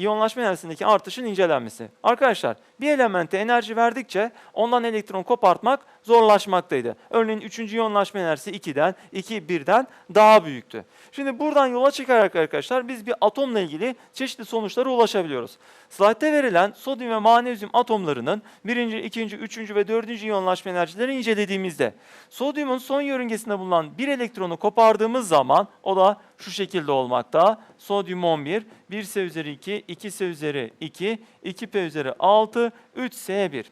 iyonlaşma enerjisindeki artışın incelenmesi. Arkadaşlar bir elemente enerji verdikçe ondan elektron kopartmak zorlaşmaktaydı. Örneğin 3. iyonlaşma enerjisi 2'den, 2 1'den daha büyüktü. Şimdi buradan yola çıkarak arkadaşlar biz bir atomla ilgili çeşitli sonuçlara ulaşabiliyoruz. Slaytta verilen sodyum ve manezyum atomlarının birinci, ikinci, üçüncü ve dördüncü iyonlaşma enerjilerini incelediğimizde sodyumun son yörüngesinde bulunan bir elektronu kopardığımız zaman o da şu şekilde olmakta. Sodyum 11, 1S üzeri 2, 2S üzeri 2, 2P üzeri 6, 3S1.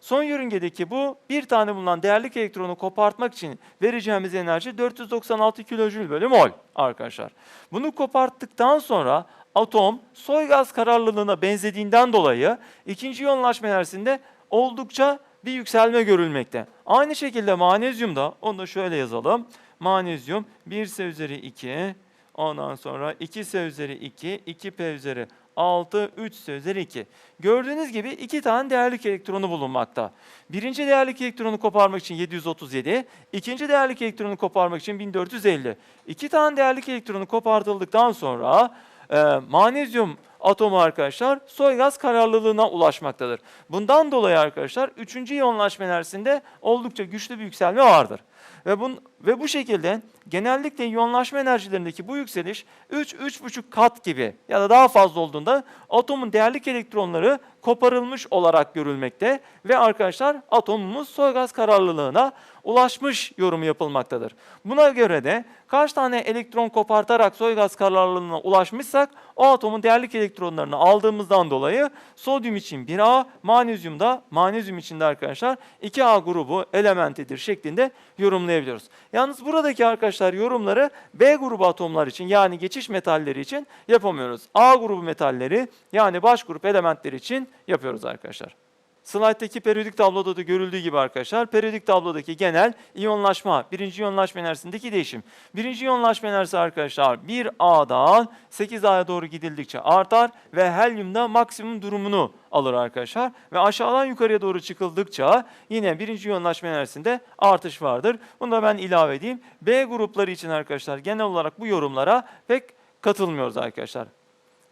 Son yörüngedeki bu bir tane bulunan değerlik elektronu kopartmak için vereceğimiz enerji 496 kilojül bölü mol arkadaşlar. Bunu koparttıktan sonra atom soy gaz kararlılığına benzediğinden dolayı ikinci iyonlaşma enerjisinde oldukça bir yükselme görülmekte. Aynı şekilde manezyumda, onu da şöyle yazalım. Manezyum 1S üzeri 2, ondan sonra 2S üzeri 2, 2P üzeri 6, 3S üzeri 2. Gördüğünüz gibi iki tane değerlik elektronu bulunmakta. Birinci değerlik elektronu koparmak için 737, ikinci değerlik elektronu koparmak için 1450. İki tane değerlik elektronu kopartıldıktan sonra e, manezyum atomu arkadaşlar soy gaz kararlılığına ulaşmaktadır. Bundan dolayı arkadaşlar 3. iyonlaşma enerjisinde oldukça güçlü bir yükselme vardır. Ve, bun, ve bu şekilde genellikle iyonlaşma enerjilerindeki bu yükseliş 3-3,5 kat gibi ya da daha fazla olduğunda atomun değerlik elektronları koparılmış olarak görülmekte ve arkadaşlar atomumuz soy gaz kararlılığına ulaşmış yorumu yapılmaktadır. Buna göre de kaç tane elektron kopartarak soy gaz kararlılığına ulaşmışsak o atomun değerlik elektronlarını aldığımızdan dolayı sodyum için 1A, manezyumda manezyum için de arkadaşlar 2A grubu elementidir şeklinde yorumlayabiliyoruz. Yalnız buradaki arkadaşlar yorumları B grubu atomlar için yani geçiş metalleri için yapamıyoruz. A grubu metalleri yani baş grup elementleri için yapıyoruz arkadaşlar. Slayttaki periyodik tabloda da görüldüğü gibi arkadaşlar, periyodik tablodaki genel iyonlaşma, birinci iyonlaşma enerjisindeki değişim. Birinci iyonlaşma enerjisi arkadaşlar 1A'dan 8A'ya doğru gidildikçe artar ve helyumda maksimum durumunu alır arkadaşlar. Ve aşağıdan yukarıya doğru çıkıldıkça yine birinci iyonlaşma enerjisinde artış vardır. Bunu da ben ilave edeyim. B grupları için arkadaşlar genel olarak bu yorumlara pek katılmıyoruz arkadaşlar.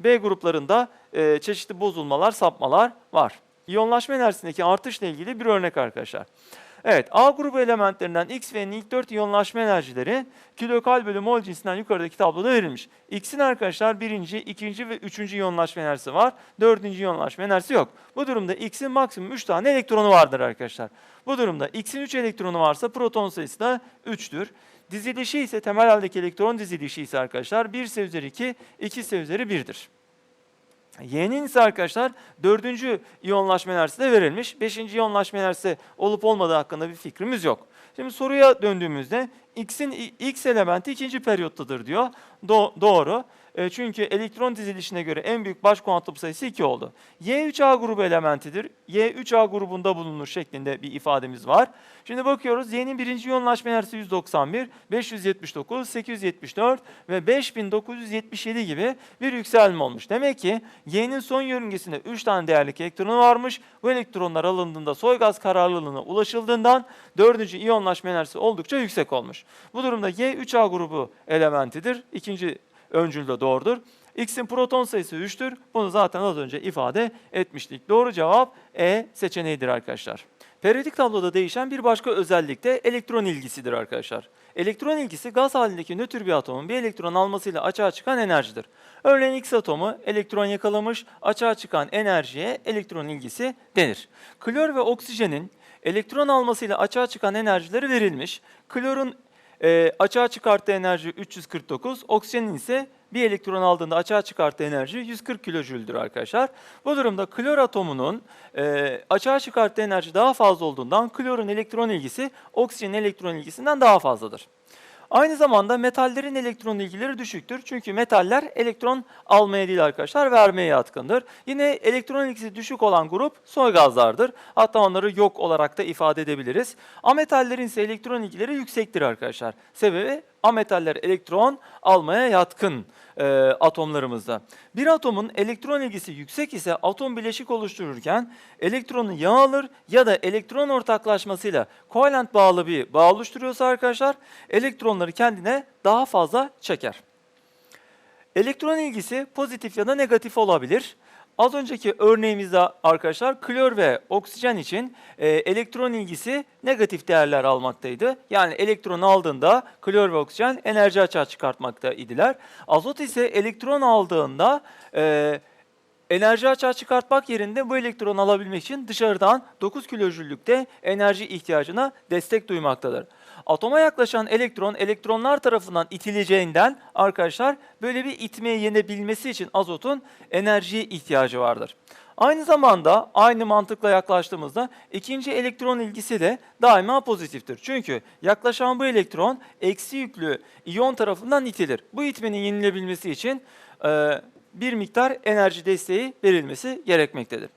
B gruplarında e, çeşitli bozulmalar, sapmalar var. İyonlaşma enerjisindeki artışla ilgili bir örnek arkadaşlar. Evet, A grubu elementlerinden X ve N'in ilk 4 iyonlaşma enerjileri kilokal bölü mol cinsinden yukarıdaki tabloda verilmiş. X'in arkadaşlar birinci, ikinci ve üçüncü iyonlaşma enerjisi var. Dördüncü iyonlaşma enerjisi yok. Bu durumda X'in maksimum 3 tane elektronu vardır arkadaşlar. Bu durumda X'in 3 elektronu varsa proton sayısı da 3'tür. Dizilişi ise temel haldeki elektron dizilişi ise arkadaşlar 1 S üzeri 2, 2 S üzeri 1'dir. Y'nin ise arkadaşlar dördüncü iyonlaşma enerjisi de verilmiş. Beşinci iyonlaşma enerjisi olup olmadığı hakkında bir fikrimiz yok. Şimdi soruya döndüğümüzde X'in X elementi ikinci periyottadır diyor. Do- doğru. E, çünkü elektron dizilişine göre en büyük baş kuantum sayısı 2 oldu. Y 3A grubu elementidir. Y 3A grubunda bulunur şeklinde bir ifademiz var. Şimdi bakıyoruz Y'nin birinci iyonlaşma enerjisi 191, 579, 874 ve 5977 gibi bir yükselme olmuş. Demek ki Y'nin son yörüngesinde 3 tane değerlik elektronu varmış. Bu elektronlar alındığında soy gaz kararlılığına ulaşıldığından dördüncü iyonlaşma enerjisi oldukça yüksek olmuş. Bu durumda Y 3A grubu elementidir. İkinci öncül de doğrudur. X'in proton sayısı 3'tür. Bunu zaten az önce ifade etmiştik. Doğru cevap E seçeneğidir arkadaşlar. Periyodik tabloda değişen bir başka özellik de elektron ilgisidir arkadaşlar. Elektron ilgisi gaz halindeki nötr bir atomun bir elektron almasıyla açığa çıkan enerjidir. Örneğin X atomu elektron yakalamış, açığa çıkan enerjiye elektron ilgisi denir. Klor ve oksijenin elektron almasıyla açığa çıkan enerjileri verilmiş. Klorun e, açığa çıkarttığı enerji 349, oksijenin ise bir elektron aldığında açığa çıkarttığı enerji 140 kilojüldür arkadaşlar. Bu durumda klor atomunun e, açığa çıkarttığı enerji daha fazla olduğundan klorun elektron ilgisi oksijenin elektron ilgisinden daha fazladır. Aynı zamanda metallerin elektron ilgileri düşüktür. Çünkü metaller elektron almaya değil arkadaşlar vermeye yatkındır. Yine elektron ilgisi düşük olan grup soy gazlardır. Hatta onları yok olarak da ifade edebiliriz. Ametallerin ise elektron ilgileri yüksektir arkadaşlar. Sebebi ametaller elektron almaya yatkın e, atomlarımızda. Bir atomun elektron ilgisi yüksek ise atom bileşik oluştururken elektronu ya alır ya da elektron ortaklaşmasıyla kovalent bağlı bir bağ oluşturuyorsa arkadaşlar elektronları kendine daha fazla çeker. Elektron ilgisi pozitif ya da negatif olabilir. Az önceki örneğimizde arkadaşlar klor ve oksijen için e, elektron ilgisi negatif değerler almaktaydı. Yani elektron aldığında klor ve oksijen enerji açığa çıkartmakta idiler. Azot ise elektron aldığında e, enerji açığa çıkartmak yerinde bu elektronu alabilmek için dışarıdan 9 kilojüllükte enerji ihtiyacına destek duymaktadır. Atoma yaklaşan elektron elektronlar tarafından itileceğinden arkadaşlar böyle bir itmeye yenebilmesi için azotun enerjiye ihtiyacı vardır. Aynı zamanda aynı mantıkla yaklaştığımızda ikinci elektron ilgisi de daima pozitiftir. Çünkü yaklaşan bu elektron eksi yüklü iyon tarafından itilir. Bu itmenin yenilebilmesi için e, bir miktar enerji desteği verilmesi gerekmektedir.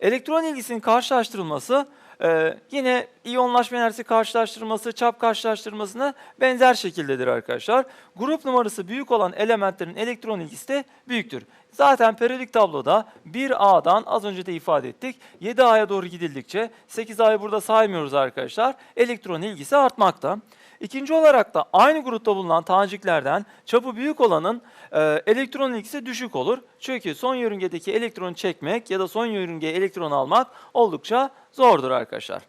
Elektron ilgisinin karşılaştırılması e, yine iyonlaşma enerjisi karşılaştırması, çap karşılaştırmasına benzer şekildedir arkadaşlar. Grup numarası büyük olan elementlerin elektron ilgisi de büyüktür. Zaten periyodik tabloda 1A'dan az önce de ifade ettik. 7A'ya doğru gidildikçe 8A'yı burada saymıyoruz arkadaşlar. Elektron ilgisi artmakta. İkinci olarak da aynı grupta bulunan taneciklerden çapı büyük olanın e, elektron ilgisi düşük olur. Çünkü son yörüngedeki elektronu çekmek ya da son yörüngeye elektron almak oldukça zordur arkadaşlar.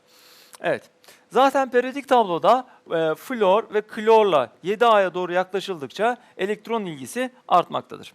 Evet. Zaten periyodik tabloda e, flor ve klorla 7A'ya doğru yaklaşıldıkça elektron ilgisi artmaktadır.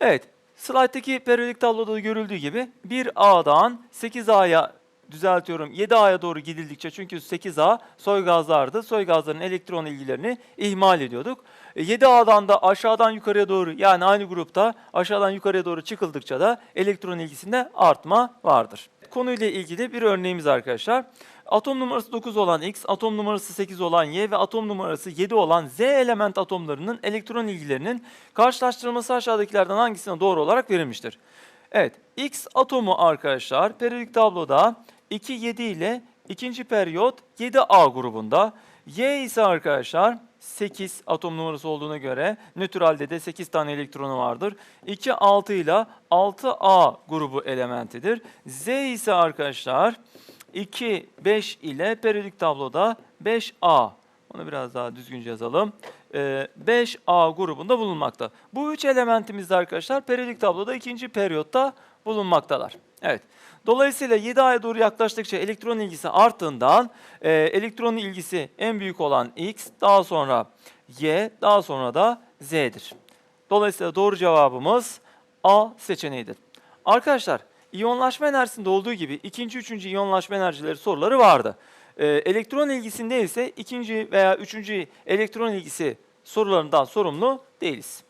Evet, slayttaki periyodik tabloda da görüldüğü gibi 1A'dan 8A'ya düzeltiyorum 7A'ya doğru gidildikçe çünkü 8A soy gazlardı. Soy gazların elektron ilgilerini ihmal ediyorduk. 7A'dan da aşağıdan yukarıya doğru yani aynı grupta aşağıdan yukarıya doğru çıkıldıkça da elektron ilgisinde artma vardır. Konuyla ilgili bir örneğimiz arkadaşlar. Atom numarası 9 olan X, atom numarası 8 olan Y ve atom numarası 7 olan Z element atomlarının elektron ilgilerinin karşılaştırılması aşağıdakilerden hangisine doğru olarak verilmiştir? Evet, X atomu arkadaşlar periyodik tabloda 2, 7 ile ikinci periyot 7A grubunda. Y ise arkadaşlar 8 atom numarası olduğuna göre nötralde de 8 tane elektronu vardır. 2, 6 ile 6A grubu elementidir. Z ise arkadaşlar 2, 5 ile periyodik tabloda 5A. Onu biraz daha düzgünce yazalım. Ee, 5A grubunda bulunmakta. Bu üç elementimiz de arkadaşlar periyodik tabloda ikinci periyotta bulunmaktalar. Evet. Dolayısıyla 7A'ya doğru yaklaştıkça elektron ilgisi arttığından e, elektron ilgisi en büyük olan X, daha sonra Y, daha sonra da Z'dir. Dolayısıyla doğru cevabımız A seçeneğidir. Arkadaşlar iyonlaşma enerjisinde olduğu gibi ikinci, üçüncü iyonlaşma enerjileri soruları vardı. E, elektron ilgisinde ise ikinci veya üçüncü elektron ilgisi sorularından sorumlu değiliz.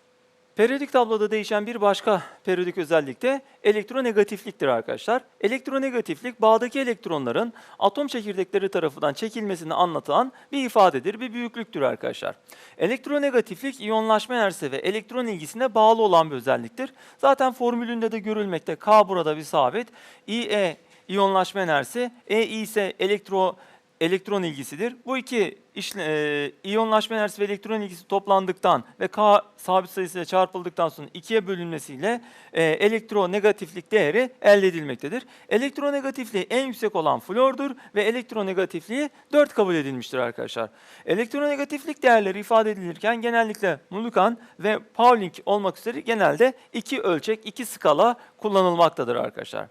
Periyodik tabloda değişen bir başka periyodik özellik de elektronegatifliktir arkadaşlar. Elektronegatiflik bağdaki elektronların atom çekirdekleri tarafından çekilmesini anlatan bir ifadedir, bir büyüklüktür arkadaşlar. Elektronegatiflik iyonlaşma enerjisi ve elektron ilgisine bağlı olan bir özelliktir. Zaten formülünde de görülmekte. K burada bir sabit. IE iyonlaşma enerjisi, EI ise elektro elektron ilgisidir. Bu iki işle, e, iyonlaşma enerjisi ve elektron ilgisi toplandıktan ve K sabit sayısıyla çarpıldıktan sonra ikiye bölünmesiyle e, elektronegatiflik değeri elde edilmektedir. Elektronegatifliği en yüksek olan flordur ve elektronegatifliği 4 kabul edilmiştir arkadaşlar. Elektronegatiflik değerleri ifade edilirken genellikle Mulliken ve Pauling olmak üzere genelde iki ölçek, iki skala kullanılmaktadır arkadaşlar.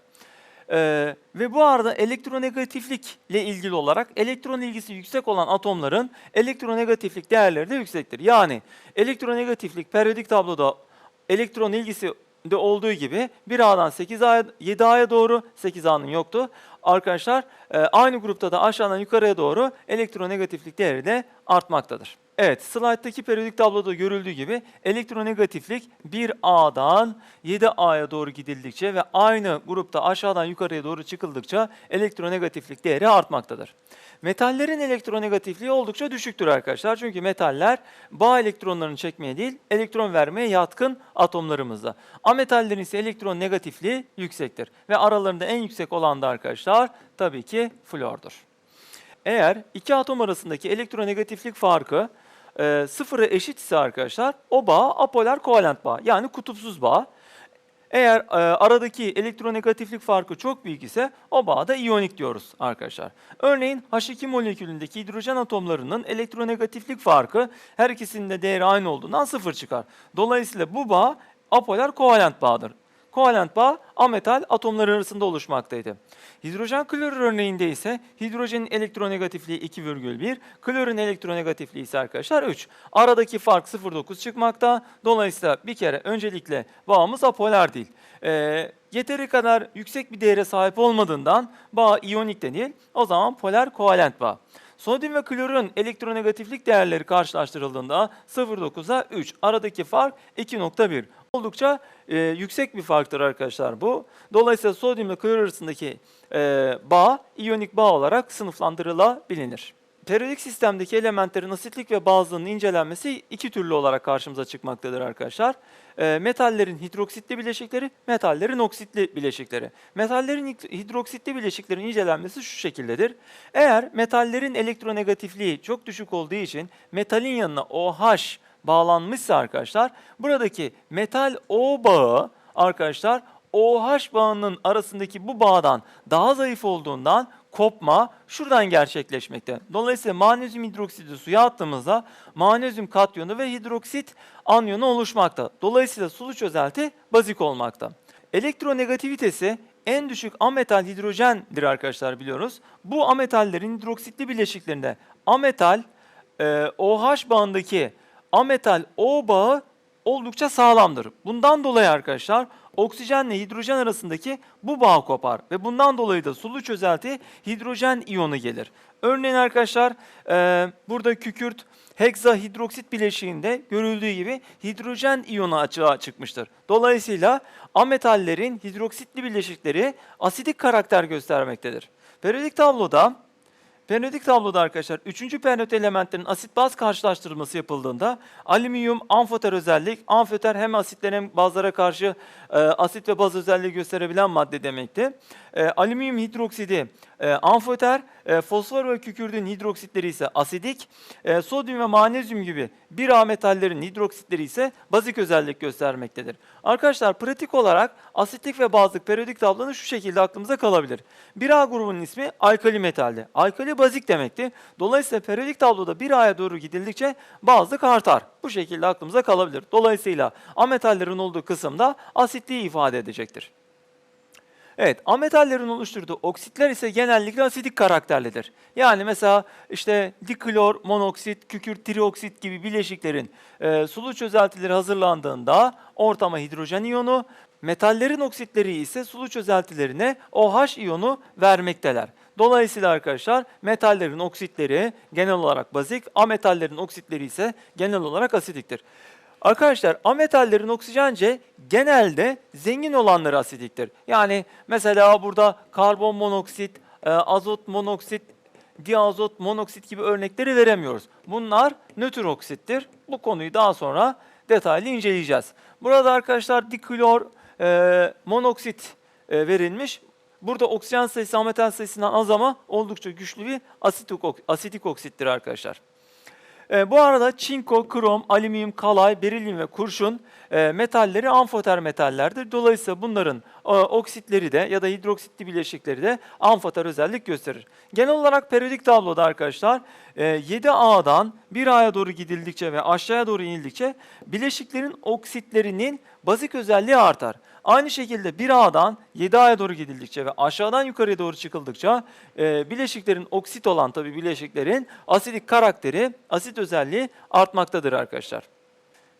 Ee, ve bu arada elektronegatiflikle ilgili olarak elektron ilgisi yüksek olan atomların elektronegatiflik değerleri de yüksektir. Yani elektronegatiflik periyodik tabloda elektron ilgisi de olduğu gibi 1A'dan 8A'ya 7A'ya doğru 8A'nın yoktu. Arkadaşlar e, aynı grupta da aşağıdan yukarıya doğru elektronegatiflik değeri de artmaktadır. Evet, slayttaki periyodik tabloda görüldüğü gibi elektronegatiflik 1A'dan 7A'ya doğru gidildikçe ve aynı grupta aşağıdan yukarıya doğru çıkıldıkça elektronegatiflik değeri artmaktadır. Metallerin elektronegatifliği oldukça düşüktür arkadaşlar. Çünkü metaller bağ elektronlarını çekmeye değil, elektron vermeye yatkın atomlarımızda. Ametallerin ise elektron negatifliği yüksektir. Ve aralarında en yüksek olan da arkadaşlar tabii ki flordur. Eğer iki atom arasındaki elektronegatiflik farkı e, sıfıra eşit ise arkadaşlar o bağ apolar kovalent bağ yani kutupsuz bağ. Eğer e, aradaki elektronegatiflik farkı çok büyük ise o bağda iyonik diyoruz arkadaşlar. Örneğin H2 molekülündeki hidrojen atomlarının elektronegatiflik farkı her ikisinin de değeri aynı olduğundan sıfır çıkar. Dolayısıyla bu bağ apolar kovalent bağdır. Kovalent bağ ametal atomları arasında oluşmaktaydı. Hidrojen klorür örneğinde ise hidrojenin elektronegatifliği 2,1, klorün elektronegatifliği ise arkadaşlar 3. Aradaki fark 0,9 çıkmakta. Dolayısıyla bir kere öncelikle bağımız apolar değil. Ee, yeteri kadar yüksek bir değere sahip olmadığından bağ iyonik de değil. O zaman polar kovalent bağ. Sodyum ve klorun elektronegatiflik değerleri karşılaştırıldığında 0,9'a 3. Aradaki fark 2,1. Oldukça e, yüksek bir farktır arkadaşlar bu. Dolayısıyla sodyum ile klor arasındaki e, bağ iyonik bağ olarak sınıflandırılabilir. Periyodik sistemdeki elementlerin asitlik ve bazlığının incelenmesi iki türlü olarak karşımıza çıkmaktadır arkadaşlar. E, metallerin hidroksitli bileşikleri, metallerin oksitli bileşikleri. Metallerin hid- hidroksitli bileşiklerin incelenmesi şu şekildedir. Eğer metallerin elektronegatifliği çok düşük olduğu için metalin yanına OH bağlanmışsa arkadaşlar, buradaki metal O bağı arkadaşlar OH bağının arasındaki bu bağdan daha zayıf olduğundan kopma şuradan gerçekleşmekte. Dolayısıyla magnezyum hidroksidi suya attığımızda magnezyum katyonu ve hidroksit anyonu oluşmakta. Dolayısıyla sulu çözelti bazik olmakta. Elektronegativitesi en düşük ametal hidrojendir arkadaşlar biliyoruz. Bu ametallerin hidroksitli bileşiklerinde ametal e, OH bağındaki ametal O bağı oldukça sağlamdır. Bundan dolayı arkadaşlar oksijenle hidrojen arasındaki bu bağ kopar ve bundan dolayı da sulu çözelti hidrojen iyonu gelir. Örneğin arkadaşlar e, burada kükürt hekzahidroksit bileşiğinde görüldüğü gibi hidrojen iyonu açığa çıkmıştır. Dolayısıyla ametallerin hidroksitli bileşikleri asidik karakter göstermektedir. Periyodik tabloda Periyodik tabloda arkadaşlar 3. periyot elementlerin asit baz karşılaştırılması yapıldığında alüminyum amfoter özellik, amfoter hem asitlere hem bazlara karşı e, asit ve baz özelliği gösterebilen madde demekti. E, alüminyum hidroksidi e, amfoter, e, fosfor ve kükürdün hidroksitleri ise asidik, e, sodyum ve magnezyum gibi bir A metallerin hidroksitleri ise bazik özellik göstermektedir. Arkadaşlar pratik olarak asitlik ve bazlık periyodik tablonun şu şekilde aklımıza kalabilir. 1A grubunun ismi alkali metaldi. Alkali bazik demekti. Dolayısıyla periyodik tabloda 1A'ya doğru gidildikçe bazlık artar. Bu şekilde aklımıza kalabilir. Dolayısıyla ametallerin olduğu kısımda asitliği ifade edecektir. Evet, ametallerin oluşturduğu oksitler ise genellikle asidik karakterlidir. Yani mesela işte diklor, monoksit, kükürt, trioksit gibi bileşiklerin e, sulu çözeltileri hazırlandığında ortama hidrojen iyonu, metallerin oksitleri ise sulu çözeltilerine OH iyonu vermekteler. Dolayısıyla arkadaşlar metallerin oksitleri genel olarak bazik, ametallerin oksitleri ise genel olarak asidiktir. Arkadaşlar ametallerin oksijence genelde zengin olanları asidiktir. Yani mesela burada karbon monoksit, e, azot monoksit, diazot monoksit gibi örnekleri veremiyoruz. Bunlar nötr oksittir. Bu konuyu daha sonra detaylı inceleyeceğiz. Burada arkadaşlar diklor e, monoksit e, verilmiş. Burada oksijen sayısı ametal sayısından az ama oldukça güçlü bir asitik, asitik oksittir arkadaşlar. E, bu arada çinko, krom, alüminyum, kalay, berilyum ve kurşun e, metalleri amfoter metallerdir. Dolayısıyla bunların e, oksitleri de ya da hidroksitli bileşikleri de amfoter özellik gösterir. Genel olarak periyodik tabloda arkadaşlar e, 7A'dan 1A'ya doğru gidildikçe ve aşağıya doğru inildikçe bileşiklerin oksitlerinin bazik özelliği artar. Aynı şekilde 1A'dan 7A'ya doğru gidildikçe ve aşağıdan yukarıya doğru çıkıldıkça e, bileşiklerin oksit olan tabi bileşiklerin asidik karakteri, asit özelliği artmaktadır arkadaşlar.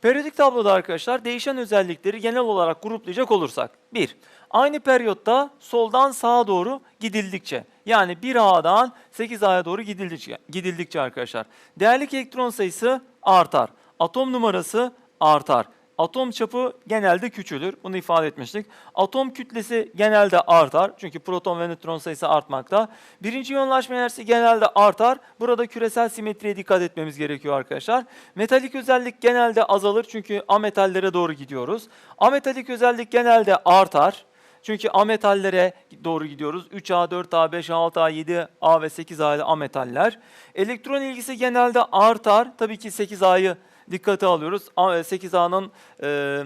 Periyodik tabloda arkadaşlar değişen özellikleri genel olarak gruplayacak olursak. 1. Aynı periyotta soldan sağa doğru gidildikçe yani 1A'dan 8A'ya doğru gidildikçe, gidildikçe arkadaşlar değerlik elektron sayısı artar. Atom numarası artar. Atom çapı genelde küçülür. Bunu ifade etmiştik. Atom kütlesi genelde artar. Çünkü proton ve nötron sayısı artmakta. Birinci yoğunlaşma enerjisi genelde artar. Burada küresel simetriye dikkat etmemiz gerekiyor arkadaşlar. Metalik özellik genelde azalır. Çünkü ametallere doğru gidiyoruz. Ametalik özellik genelde artar. Çünkü ametallere doğru gidiyoruz. 3A, 4A, 5A, 6A, 7A ve 8A ametaller. Elektron ilgisi genelde artar. Tabii ki 8A'yı dikkate alıyoruz. A- 8A'nın e,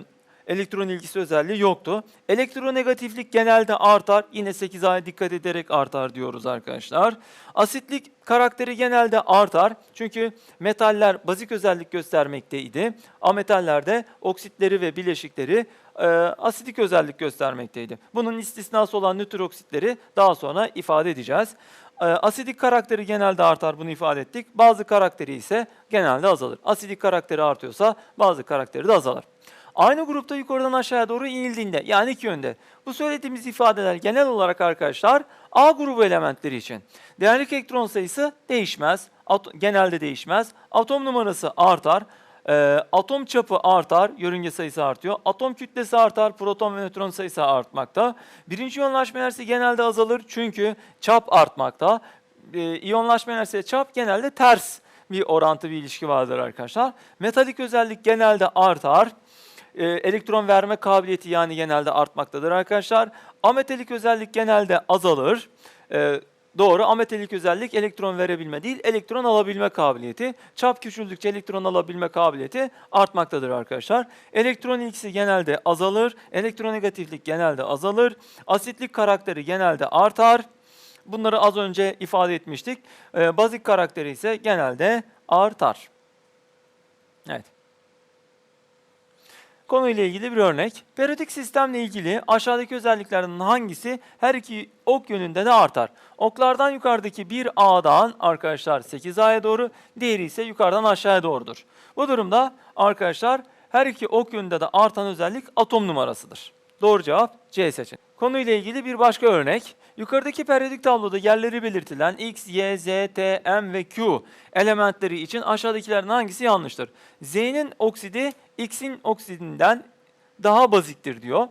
elektron ilgisi özelliği yoktu. Elektronegatiflik genelde artar. Yine 8A'ya dikkat ederek artar diyoruz arkadaşlar. Asitlik karakteri genelde artar. Çünkü metaller bazik özellik göstermekteydi. Ametaller de oksitleri ve bileşikleri e, asidik özellik göstermekteydi. Bunun istisnası olan nötr oksitleri daha sonra ifade edeceğiz. E, asidik karakteri genelde artar bunu ifade ettik. Bazı karakteri ise genelde azalır. Asidik karakteri artıyorsa bazı karakteri de azalır. Aynı grupta yukarıdan aşağıya doğru inildiğinde yani iki yönde. Bu söylediğimiz ifadeler genel olarak arkadaşlar A grubu elementleri için. Değerlik elektron sayısı değişmez. Genelde değişmez. Atom numarası artar. Ee, atom çapı artar, yörünge sayısı artıyor. Atom kütlesi artar, proton ve nötron sayısı artmakta. Birinci iyonlaşma enerjisi genelde azalır çünkü çap artmakta. Ee, iyonlaşma enerjisi ile çap genelde ters bir orantı bir ilişki vardır arkadaşlar. Metalik özellik genelde artar. Ee, elektron verme kabiliyeti yani genelde artmaktadır arkadaşlar. Ametalik özellik genelde azalır. Ee, doğru ametalik özellik elektron verebilme değil, elektron alabilme kabiliyeti. Çap küçüldükçe elektron alabilme kabiliyeti artmaktadır arkadaşlar. Elektron ilgisi genelde azalır, elektronegatiflik genelde azalır, asitlik karakteri genelde artar. Bunları az önce ifade etmiştik. Ee, bazik karakteri ise genelde artar. Evet. Konuyla ilgili bir örnek. Periyodik sistemle ilgili aşağıdaki özelliklerden hangisi her iki ok yönünde de artar? Oklardan yukarıdaki bir A'dan arkadaşlar 8A'ya doğru, diğeri ise yukarıdan aşağıya doğrudur. Bu durumda arkadaşlar her iki ok yönünde de artan özellik atom numarasıdır. Doğru cevap C seçeneği. Konuyla ilgili bir başka örnek. Yukarıdaki periyodik tabloda yerleri belirtilen X, Y, Z, T, M ve Q elementleri için aşağıdakilerden hangisi yanlıştır? Z'nin oksidi X'in oksidinden daha baziktir diyor.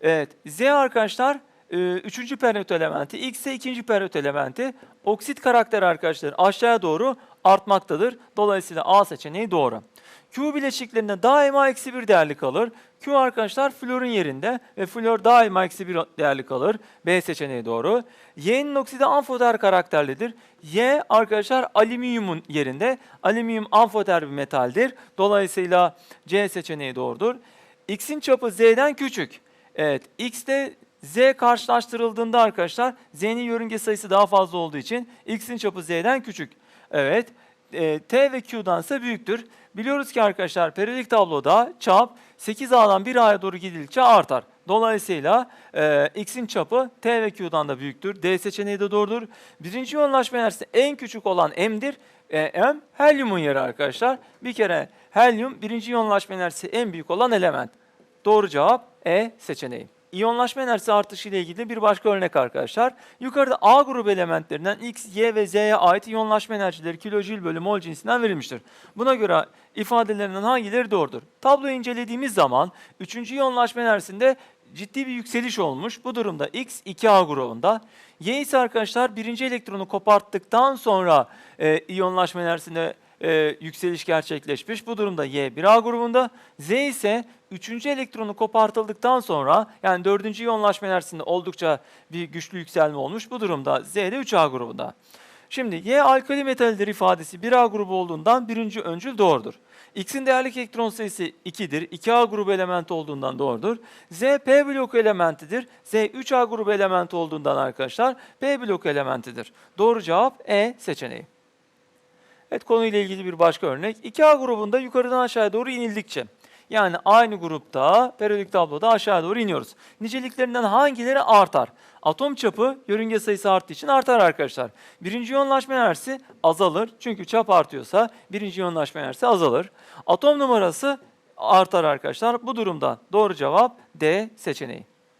Evet, Z arkadaşlar e, üçüncü periyot elementi, X ise ikinci periyot elementi. Oksit karakteri arkadaşlar aşağıya doğru artmaktadır. Dolayısıyla A seçeneği doğru. Q bileşiklerinde daima eksi bir değerli kalır. Q arkadaşlar florun yerinde ve flor daima eksi bir değerli kalır. B seçeneği doğru. Y'nin oksidi amfoter karakterlidir. Y arkadaşlar alüminyumun yerinde. Alüminyum amfoter bir metaldir. Dolayısıyla C seçeneği doğrudur. X'in çapı Z'den küçük. Evet, X'te Z karşılaştırıldığında arkadaşlar Z'nin yörünge sayısı daha fazla olduğu için X'in çapı Z'den küçük. Evet, e, T ve Q'dan ise büyüktür. Biliyoruz ki arkadaşlar periyodik tabloda çap 8A'dan 1A'ya doğru gidildikçe artar. Dolayısıyla e, X'in çapı T ve Q'dan da büyüktür. D seçeneği de doğrudur. Birinci yoğunlaşma enerjisi en küçük olan M'dir. E, M helyumun yeri arkadaşlar. Bir kere helyum birinci yoğunlaşma enerjisi en büyük olan element. Doğru cevap E seçeneği. İyonlaşma enerjisi artışı ile ilgili bir başka örnek arkadaşlar. Yukarıda A grubu elementlerinden X, Y ve Z'ye ait iyonlaşma enerjileri kilojül bölü mol cinsinden verilmiştir. Buna göre ifadelerinden hangileri doğrudur? Tabloyu incelediğimiz zaman 3. iyonlaşma enerjisinde ciddi bir yükseliş olmuş. Bu durumda X 2A grubunda. Y ise arkadaşlar birinci elektronu koparttıktan sonra e, iyonlaşma enerjisinde e, yükseliş gerçekleşmiş. Bu durumda Y 1A grubunda. Z ise 3. elektronu kopartıldıktan sonra yani 4. iyonlaşma enerjisinde oldukça bir güçlü yükselme olmuş. Bu durumda Z de 3A grubunda. Şimdi Y alkali metaldir ifadesi 1A grubu olduğundan birinci öncül doğrudur. X'in değerlik elektron sayısı 2'dir. 2A grubu elementi olduğundan doğrudur. Z P bloku elementidir. Z 3A grubu elementi olduğundan arkadaşlar P bloku elementidir. Doğru cevap E seçeneği. Evet konuyla ilgili bir başka örnek. 2A grubunda yukarıdan aşağıya doğru inildikçe yani aynı grupta periyodik tabloda aşağı doğru iniyoruz. Niceliklerinden hangileri artar? Atom çapı yörünge sayısı arttığı için artar arkadaşlar. Birinci yoğunlaşma enerjisi azalır. Çünkü çap artıyorsa birinci yoğunlaşma enerjisi azalır. Atom numarası artar arkadaşlar. Bu durumda doğru cevap D seçeneği.